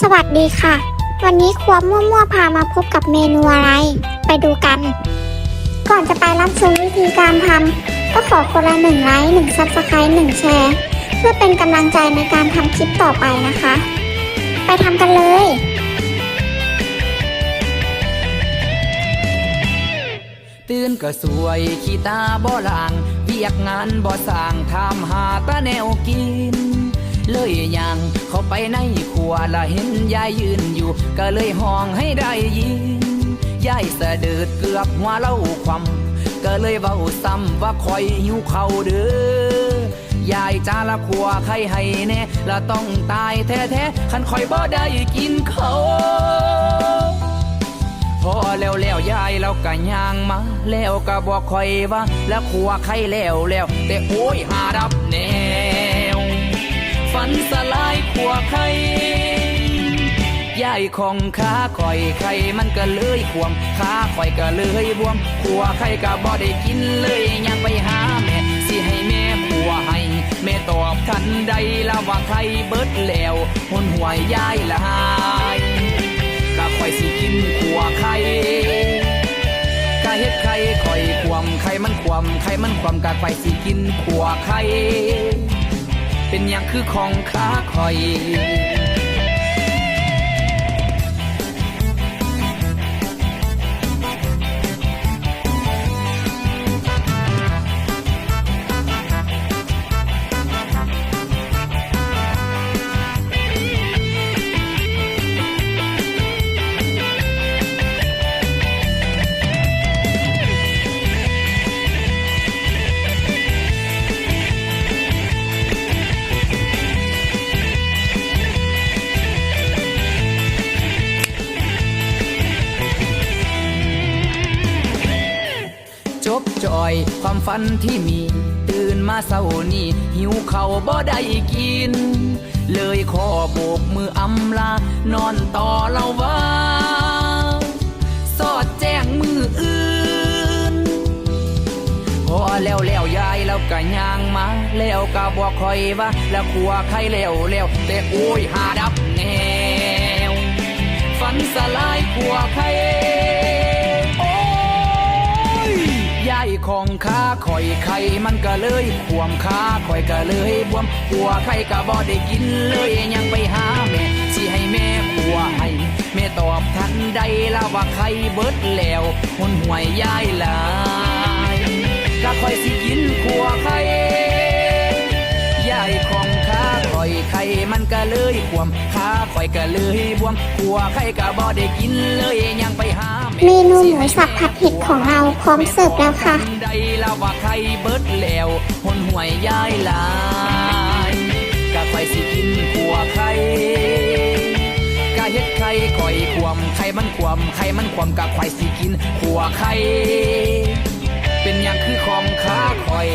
สวัสดีค่ะ วันนี้ครัวมั่วๆพามาพบกับเมนูอะไร ไปดูกัน ก่อนจะไปรับชมวิธีการทำก็ขอคนละหนึ่งไลค์หนึ่งซับสไครต์หนึ่งแชร์ เพื่อเป็นกำลังใจในการทำคลิปต่อไปนะคะ ไปทำกันเลย ตื่นก็สวยขี้ตาบ่ลางเวียกงานบ่สร้างทำหาตาแนวกิน เลยย่างเข้าไปในครัวละเห็นยายยืนอยู่ ก็เลยห้องให้ได้ยินยายเสดิดเกือบหัวเล่าความก็เลยเว้าซ้ำว่าคอยหิวเขาเด้อยายจ้าละครัวใครให้แน่ละต้องตายแท้ๆคันคอยบ่ได้กินเขาพอแล้วแล้วยายเราก็ย่างมา แล้วก็บอกคอยว่าแล้วขัวไข่แล้วแล้ว แต่โอ้ยหาดับแนว ฝันสลายขัวไข่ยายของขาคอยไข่มันก็เลยขวมขาคอยก็เลยบวมขัวไข่ก็บ่ได้กินเลยยังไปหาแม่สิให้แม่ขัวให้แม่ตอบทันใดละว่าไข่เบิดแล้วหุนหวยยายละหายก็ค่อยสิกินขัวไข่ก็เฮ็ดไข่ค่อยควมไข่มันควมไข่มันควมก็ค่อยสิกินขัวไข่ เป็นอย่างคือของขาคอย บจอย ความฝันที่มี ตื่นมาเศร้านี่หิวเขาบ่ได้กิน เลยขอโบกมืออำลา นอนต่อเล่าว่า สอดแจ้งมืออื่น พอแล้วแล้วยายแล้วก็ย่างมา แล้วก็บอกคอยว่า แล้วขัวใครแล้วแล้วแต่โอ้ยหาดับแนวฝันสลายขัวใคร ของข้าคอยไข่มันก็เลยขวมขาคอยก็เลยบวมปัวไข่ก็บ่ได้กินเลยยังไปหาแม่สิให้แม่ขัวให้แม่ตอบทันใดละว่าไข่เบิดแล้วหุนหวยยายหลายก็คอยสิกินขัวไข่ มันก็เลยขวมขาคอยก็เลยบวมขัวไข่ก็บ่ได้กินเลยยังไปหาแเมนูหมูสับผัดเผ็ดของเราพร้อมเสิร์ฟแล้วค่ะใดละว่าไข่เบิดแล้วหนหวยยายหลายก็คอยสิกินขัวไข่ก็เฮ็ดไข่คอยควมไข่มันควมไข่มันควมก็คอยสิกินขัวไข่เป็นอย่างคือของข้าคอย